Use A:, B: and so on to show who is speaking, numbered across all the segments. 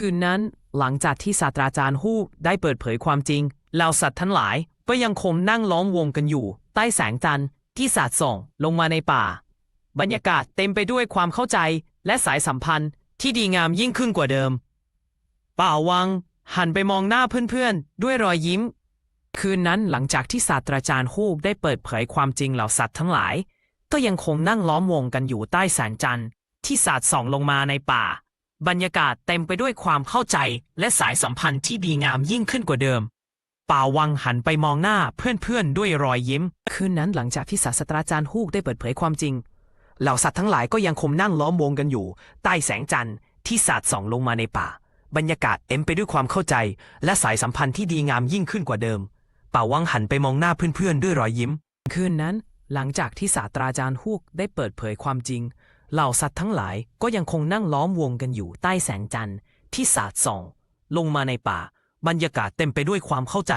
A: คืนนั้น หลังจากที่ศาสตราจารย์ฮูกได้เปิดเผยความจริงเหล่าสัตว์ทั้งหลายก็ยังคงนั่งล้อมวงกันอยู่ ใต้แสงจันทร์ที่สาดส่องลงมาในป่า บรรยากาศเต็มไปด้วยความเข้าใจและสายสัมพันธ์ที่ดีงามยิ่งขึ้นกว่าเดิม ป่าวัง หันไปมองหน้าเพื่อนๆ ด้วยรอยยิ้ม คืนนั้นหลังจากที่ศาสตราจารย์ฮูกได้เปิดเผยความจริงเหล่าสัตว์ทั้งหลาย ก็ยังคงนั่งล้อมวงกันอยู่ใต้แสงจันทร์ที่สาดส่องลงมาในป่า บรรยากาศเต็มไปด้วยความเข้าใจและสายสัมพันธ์ที่ดีงามยิ่งขึ้นกว่าเดิม ป่าวังหันไปมองหน้าเพื่อนๆด้วยรอยยิ้ม คืนนั้นหลังจากที่ศาสตราจารย์ฮูกได้เปิดเผยความจริง เหล่าสัตว์ทั้งหลายก็ยังคงนั่งล้อมวงกันอยู่ ใต้แสงจันทร์ที่สาดส่องลงมาในป่า บรรยากาศเต็มไปด้วยความเข้าใจ และสายสัมพันธ์ที่ดีงามยิ่งขึ้นกว่าเดิม ป่าวังหันไปมองหน้าเพื่อนๆด้วยรอยยิ้ม คืนนั้น หลังจากที่ศาสตราจารย์ฮูกได้เปิดเผยความจริง เหล่าสัตว์ทั้งหลายก็ยังคงนั่งล้อมวงกันอยู่ใต้แสงจันทร์ที่สาดส่อง ลงมาในป่า บรรยากาศเต็มไปด้วยความเข้าใจ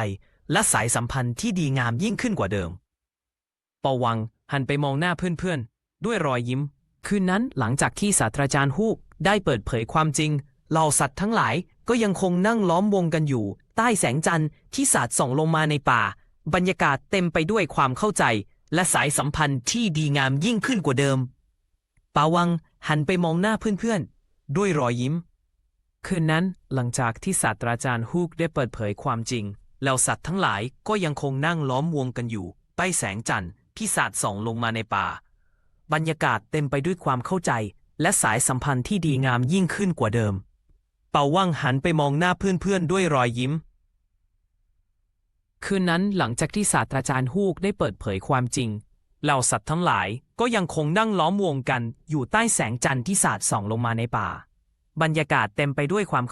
A: และสายสัมพันธ์ที่ดีงามยิ่งขึ้นกว่าเดิม ปวังหันไปมองหน้าเพื่อนๆ ด้วยรอยยิ้ม คืนนั้นหลังจากที่ศาสตราจารย์ฮูกได้เปิดเผยความจริง เหล่าสัตว์ทั้งหลายก็ยังคงนั่งล้อมวงกันอยู่ ใต้แสงจันทร์ที่สาดส่องลงมาในป่า บรรยากาศเต็มไปด้วยความเข้าใจ และสายสัมพันธ์ที่ดีงามยิ่งขึ้นกว่าเดิม ปาวังหันไปมองหน้าเพื่อนๆ ด้วยรอยยิ้ม คืนนั้นหลังจากที่ศาสตราจารย์ฮูกได้เปิดเผยความจริง แล้วสัตว์ทั้งหลายก็ยังคงนั่งล้อมวงกันอยู่ ใต้แสงจันทร์ที่สาดส่องลงมาในป่า บรรยากาศเต็มไปด้วยความเข้าใจ และสายสัมพันธ์ที่ดีงามยิ่งขึ้นกว่าเดิม เป่าว่างหันไปมองหน้าเพื่อนๆ ด้วยรอยยิ้ม คืนนั้นหลังจากที่ศาสตราจารย์ฮูกได้เปิดเผยความจริง เหล่าสัตว์ทั้งหลายก็ยังคงนั่งล้อมวงกันอยู่ใต้แสงจันทร์ที่สาดส่องลงมาในป่า บรรยากาศเต็มไปด้วยความ